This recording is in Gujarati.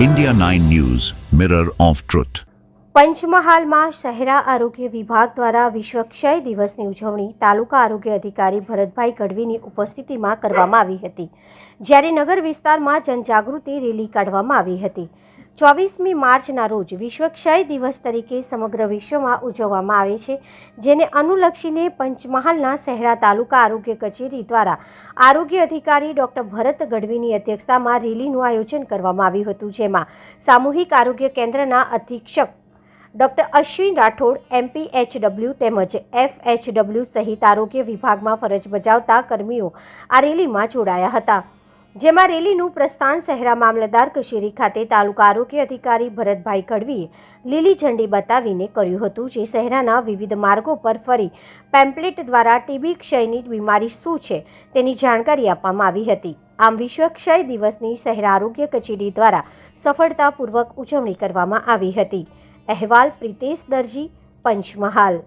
India 9 News, Mirror of Truth. પંચમહાલમાં Shahera આરોગ્ય વિભાગ દ્વારા વિશ્વ ક્ષય દિવસની ઉજવણી તાલુકા આરોગ્ય અધિકારી ભરતભાઈ ગઢવીની ઉપસ્થિતિમાં કરવામાં આવી હતી જ્યારે નગર વિસ્તારમાં જનજાગૃતિ રેલી કાઢવામાં આવી હતી ચોવીસમી માર્ચના રોજ વિશ્વ ક્ષય દિવસ તરીકે સમગ્ર વિશ્વમાં ઉજવવામાં આવે છે, જેને અનુલક્ષીને પંચમહાલના શહેરા તાલુકા આરોગ્ય કચેરી દ્વારા આરોગ્ય અધિકારી ડોક્ટર ભરત ગઢવીની અધ્યક્ષતામાં રેલીનું આયોજન કરવામાં આવ્યું હતું, જેમાં સામૂહિક આરોગ્ય કેન્દ્રના અધિક્ષક ડોક્ટર અશ્વિન રાઠોડ એમપીએચડબલ્યુ તેમજ એફએચડબલ્યુ સહિત આરોગ્ય વિભાગમાં ફરજ બજાવતા કર્મીઓ આ રેલીમાં જોડાયા હતા. જેમાં રેલીનું પ્રસ્થાન શહેરા મામલતદાર કચેરી ખાતે તાલુકા આરોગ્ય અધિકારી ભરતભાઈ કડવીએ લીલી ઝંડી બતાવીને કર્યું હતું જે શહેરાના વિવિધ માર્ગો પર ફરી પેમ્પલેટ દ્વારા ટીબી ક્ષયની બીમારી શું છે તેની જાણકારી આપવામાં આવી હતી. આમ વિશ્વ ક્ષય દિવસની શહેરા આરોગ્ય કચેરી દ્વારા સફળતાપૂર્વક ઉજવણી કરવામાં આવી હતી. અહેવાલ પ્રિતેશ દરજી, પંચમહાલ.